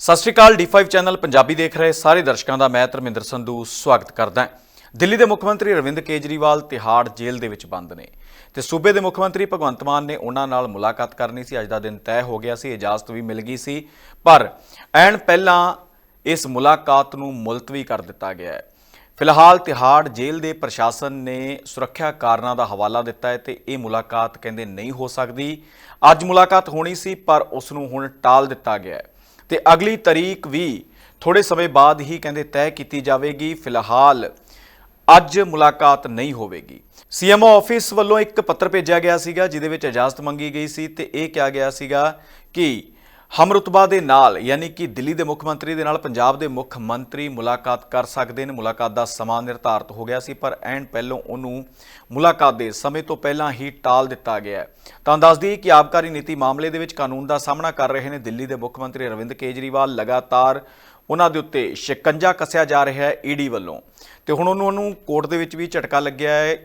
ਸਤਿ ਸ਼੍ਰੀ ਅਕਾਲ D5 channel Punjabi ਦੇਖ ਰਹੇ ਸਾਰੇ ਦਰਸ਼ਕਾਂ ਦਾ, ਮੈਂ ਧਰਮਿੰਦਰ ਸੰਧੂ ਸਵਾਗਤ ਕਰਦਾ ਹਾਂ। ਦਿੱਲੀ ਦੇ ਮੁੱਖ ਮੰਤਰੀ ਅਰਵਿੰਦ ਕੇਜਰੀਵਾਲ ਤਿਹਾੜ ਜੇਲ੍ਹ ਦੇ ਵਿੱਚ ਬੰਦ ਨੇ ਤੇ ਸੂਬੇ ਦੇ ਮੁੱਖ ਮੰਤਰੀ ਭਗਵੰਤ ਮਾਨ ਨੇ ਉਹਨਾਂ ਨਾਲ ਮੁਲਾਕਾਤ ਕਰਨੀ ਸੀ। ਅੱਜ ਦਾ ਦਿਨ ਤੈਅ ਹੋ ਗਿਆ ਸੀ, ਇਜਾਜ਼ਤ ਵੀ ਮਿਲ ਗਈ ਸੀ, ਪਰ ਐਨ ਪਹਿਲਾਂ ਇਸ ਮੁਲਾਕਾਤ ਨੂੰ ਮੁਲਤਵੀ ਕਰ ਦਿੱਤਾ ਗਿਆ ਹੈ। ਫਿਲਹਾਲ ਤਿਹਾੜ ਜੇਲ੍ਹ ਦੇ ਪ੍ਰਸ਼ਾਸਨ ਨੇ ਸੁਰੱਖਿਆ ਕਾਰਨਾਂ ਦਾ ਹਵਾਲਾ ਦਿੱਤਾ ਹੈ ਤੇ ਇਹ ਮੁਲਾਕਾਤ ਕਹਿੰਦੇ ਨਹੀਂ ਹੋ ਸਕਦੀ। ਅੱਜ ਮੁਲਾਕਾਤ ਹੋਣੀ ਸੀ, ਪਰ ਉਸ ਨੂੰ ਹੁਣ ਟਾਲ ਦਿੱਤਾ ਗਿਆ ਹੈ। ਤੇ ਅਗਲੀ ਤਾਰੀਖ ਵੀ ਥੋੜੇ ਸਮੇਂ ਬਾਅਦ ਹੀ ਕਹਿੰਦੇ ਤੈਅ ਕੀਤੀ ਜਾਵੇਗੀ। ਫਿਲਹਾਲ ਅੱਜ ਮੁਲਾਕਾਤ ਨਹੀਂ ਹੋਵੇਗੀ। ਸੀਐਮਓ ਆਫਿਸ ਵੱਲੋਂ ਇੱਕ ਪੱਤਰ ਭੇਜਿਆ ਗਿਆ ਸੀਗਾ, ਜਿਹਦੇ ਵਿੱਚ ਇਜਾਜ਼ਤ ਮੰਗੀ ਗਈ ਸੀ ਤੇ ਇਹ ਕਿਹਾ ਗਿਆ ਸੀਗਾ ਕਿ ਹਮਰੁਤਬਾ ਦੇ ਨਾਲ, ਯਾਨੀ ਕਿ ਦਿੱਲੀ ਦੇ ਮੁੱਖ ਮੰਤਰੀ ਦੇ ਨਾਲ ਪੰਜਾਬ ਦੇ ਮੁੱਖ ਮੰਤਰੀ ਮੁਲਾਕਾਤ ਕਰ ਸਕਦੇ ਨੇ। ਮੁਲਾਕਾਤ ਦਾ ਸਮਾਂ ਨਿਰਧਾਰਤ ਹੋ ਗਿਆ ਸੀ, ਪਰ ਐਨ ਪਹਿਲੋਂ ਉਹਨੂੰ ਮੁਲਾਕਾਤ ਦੇ ਸਮੇਂ ਤੋਂ ਪਹਿਲਾਂ ਹੀ ਟਾਲ ਦਿੱਤਾ ਗਿਆ ਹੈ। ਤਾਂ ਦੱਸ ਕਿ ਆਬਕਾਰੀ ਨੀਤੀ ਮਾਮਲੇ ਦੇ ਵਿੱਚ ਕਾਨੂੰਨ ਦਾ ਸਾਹਮਣਾ ਕਰ ਰਹੇ ਨੇ ਦਿੱਲੀ ਦੇ ਮੁੱਖ ਮੰਤਰੀ ਅਰਵਿੰਦ ਕੇਜਰੀਵਾਲ। ਲਗਾਤਾਰ ਉਹਨਾਂ ਦੇ ਉੱਤੇ ਸ਼ਿਕੰਜਾ ਕੱਸਿਆ ਜਾ ਰਿਹਾ ਹੈ ਈਡੀ ਵੱਲੋਂ। ਤੇ ਹੁਣ ਉਹਨੂੰ ਉਹਨੂੰ ਕੋਰਟ ਦੇ ਵਿੱਚ ਵੀ ਝਟਕਾ ਲੱਗਿਆ ਹੈ।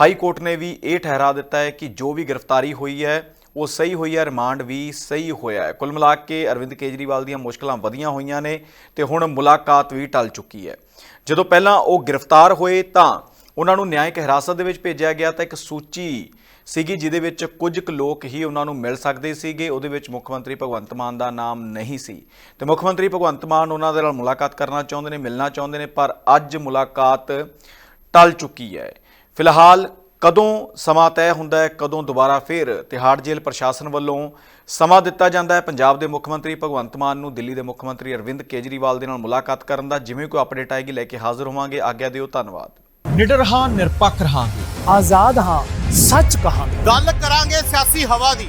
ਹਾਈ ਕੋਰਟ ਨੇ ਵੀ ਇਹ ਠਹਿਰਾ ਦਿੱਤਾ ਹੈ ਕਿ ਜੋ ਵੀ ਗ੍ਰਿਫਤਾਰੀ ਹੋਈ ਹੈ ਉਹ ਸਹੀ ਹੋਈ ਹੈ, ਰਿਮਾਂਡ ਵੀ ਸਹੀ ਹੋਇਆ ਹੈ। ਕੁੱਲ ਮਿਲਾ ਕੇ ਅਰਵਿੰਦ ਕੇਜਰੀਵਾਲ ਦੀਆਂ ਮੁਸ਼ਕਲਾਂ ਵਧੀਆਂ ਹੋਈਆਂ ਨੇ ਤੇ ਹੁਣ ਮੁਲਾਕਾਤ ਵੀ ਟਲ ਚੁੱਕੀ ਹੈ। ਜਦੋਂ ਪਹਿਲਾਂ ਉਹ ਗ੍ਰਿਫਤਾਰ ਹੋਏ ਤਾਂ ਉਹਨਾਂ ਨੂੰ ਨਿਆਇਕ ਹਿਰਾਸਤ ਦੇ ਵਿੱਚ ਭੇਜਿਆ ਗਿਆ ਤਾਂ ਇੱਕ ਸੂਚੀ ਸੀਗੀ ਜਿਹਦੇ ਵਿੱਚ ਕੁਝ ਕੁ ਲੋਕ ਹੀ ਉਹਨਾਂ ਨੂੰ ਮਿਲ ਸਕਦੇ ਸੀਗੇ। ਉਹਦੇ ਵਿੱਚ ਮੁੱਖ ਮੰਤਰੀ ਭਗਵੰਤ ਮਾਨ ਦਾ ਨਾਮ ਨਹੀਂ ਸੀ। ਤੇ ਮੁੱਖ ਮੰਤਰੀ ਭਗਵੰਤ ਮਾਨ ਉਹਨਾਂ ਦੇ ਨਾਲ ਮੁਲਾਕਾਤ ਕਰਨਾ ਚਾਹੁੰਦੇ ਨੇ, ਮਿਲਣਾ ਚਾਹੁੰਦੇ ਨੇ, ਪਰ ਅੱਜ ਮੁਲਾਕਾਤ ਟਲ ਚੁੱਕੀ ਹੈ। ਫਿਲਹਾਲ ਕਦੋਂ ਸਮਾਂ ਤੈਅ ਹੁੰਦਾ ਹੈ ਕਦੋਂ ਦੁਬਾਰਾ ਫਿਰ ਤਿਹਾੜ ਜੇਲ੍ਹ ਪ੍ਰਸ਼ਾਸਨ ਵੱਲੋਂ ਸਮਾਂ ਦਿੱਤਾ ਜਾਂਦਾ ਹੈ। ਪੰਜਾਬ ਦੇ ਮੁੱਖ ਮੰਤਰੀ ਭਗਵੰਤ ਮਾਨ ਨੂੰ ਦਿੱਲੀ ਦੇ ਮੁੱਖ ਮੰਤਰੀ ਅਰਵਿੰਦ ਕੇਜਰੀਵਾਲ ਦੇ ਨਾਲ ਮੁਲਾਕਾਤ ਕਰਨ ਦਾ ਜਿਵੇਂ ਕੋਈ ਅਪਡੇਟ ਆਏਗੀ ਲੈ ਕੇ ਹਾਜ਼ਰ ਹੋਵਾਂਗੇ। ਆਗਿਆ ਦਿਓ ਧੰਨਵਾਦ। ਨਿਡਰ ਹਾਂ ਨਿਰਪੱਖ ਰਹਾਂਗੇ। ਆਜ਼ਾਦ ਹਾਂ ਸੱਚ ਕਹਾਂਗੇ। ਗੱਲ ਕਰਾਂਗੇ ਸਿਆਸੀ ਹਵਾ ਦੀ।